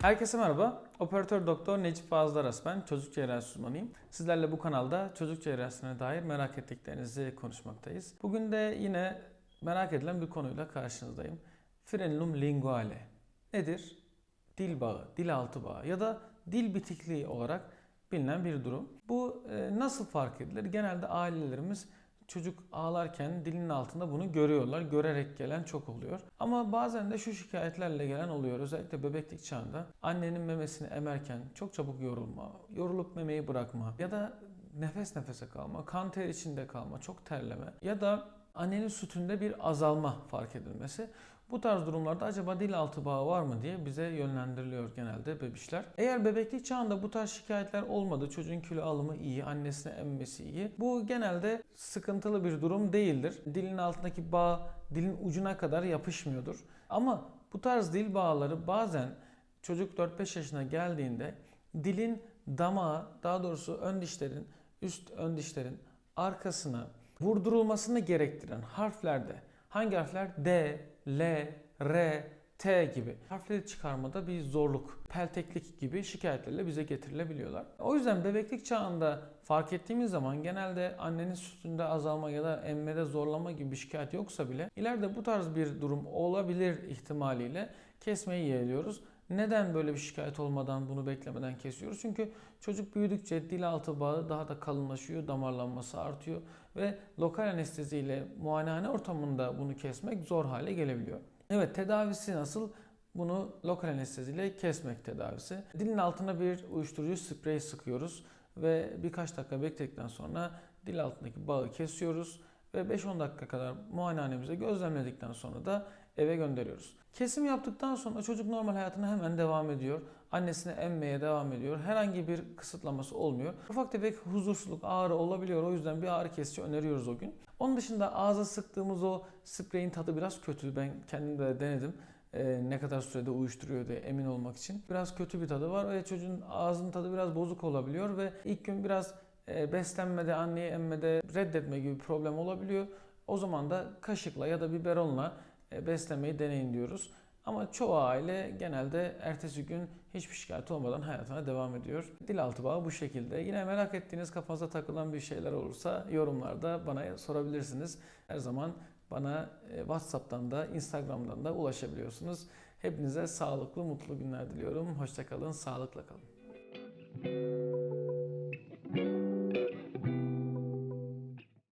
Herkese merhaba. Operatör Doktor Necip Fazıl Aras ben. Çocuk cerrahisi uzmanıyım. Sizlerle bu kanalda çocuk cerrahisine dair merak ettiklerinizi konuşmaktayız. Bugün de yine merak edilen bir konuyla karşınızdayım. Frenulum linguale. Nedir? Dil bağı, dil altı bağı ya da dil bitikliği olarak bilinen bir durum. Bu e, nasıl fark edilir? Genelde ailelerimiz çocuk ağlarken dilin altında bunu görüyorlar. Görerek gelen çok oluyor. Ama bazen de şu şikayetlerle gelen oluyor. Özellikle bebeklik çağında annenin memesini emerken çok çabuk yorulma, yorulup memeyi bırakma ya da nefes nefese kalma, kan ter içinde kalma, çok terleme ya da annenin sütünde bir azalma fark edilmesi. Bu tarz durumlarda acaba dil altı bağı var mı diye bize yönlendiriliyor genelde bebişler. Eğer bebeklik çağında bu tarz şikayetler olmadı, çocuğun kilo alımı iyi, annesine emmesi iyi. Bu genelde sıkıntılı bir durum değildir. Dilin altındaki bağ dilin ucuna kadar yapışmıyordur. Ama bu tarz dil bağları bazen çocuk 4-5 yaşına geldiğinde dilin damağı, daha doğrusu ön dişlerin, üst ön dişlerin arkasına vurdurulmasını gerektiren harflerde hangi harfler D, L, R, T gibi harfleri çıkarmada bir zorluk, pelteklik gibi şikayetlerle bize getirilebiliyorlar. O yüzden bebeklik çağında fark ettiğimiz zaman genelde annenin sütünde azalma ya da emmede zorlama gibi bir şikayet yoksa bile ileride bu tarz bir durum olabilir ihtimaliyle kesmeyi yeğliyoruz. Neden böyle bir şikayet olmadan bunu beklemeden kesiyoruz? Çünkü çocuk büyüdükçe dil altı bağı daha da kalınlaşıyor, damarlanması artıyor ve lokal anesteziyle muayenehane ortamında bunu kesmek zor hale gelebiliyor. Evet tedavisi nasıl? Bunu lokal anesteziyle kesmek tedavisi. Dilin altına bir uyuşturucu sprey sıkıyoruz ve birkaç dakika bekledikten sonra dil altındaki bağı kesiyoruz ve 5-10 dakika kadar muayenehanemize gözlemledikten sonra da eve gönderiyoruz. Kesim yaptıktan sonra çocuk normal hayatına hemen devam ediyor. Annesine emmeye devam ediyor. Herhangi bir kısıtlaması olmuyor. Ufak tefek huzursuzluk, ağrı olabiliyor. O yüzden bir ağrı kesici öneriyoruz o gün. Onun dışında ağza sıktığımız o spreyin tadı biraz kötü. Ben kendim de denedim. Ee, ne kadar sürede uyuşturuyor diye emin olmak için. Biraz kötü bir tadı var ve çocuğun ağzının tadı biraz bozuk olabiliyor ve ilk gün biraz beslenmede, anneyi emmede reddetme gibi bir problem olabiliyor. O zaman da kaşıkla ya da biberonla e, beslemeyi deneyin diyoruz. Ama çoğu aile genelde ertesi gün hiçbir şikayet olmadan hayatına devam ediyor. Dil altı bağı bu şekilde. Yine merak ettiğiniz kafanıza takılan bir şeyler olursa yorumlarda bana sorabilirsiniz. Her zaman bana e, WhatsApp'tan da Instagram'dan da ulaşabiliyorsunuz. Hepinize sağlıklı, mutlu günler diliyorum. Hoşçakalın, sağlıkla kalın.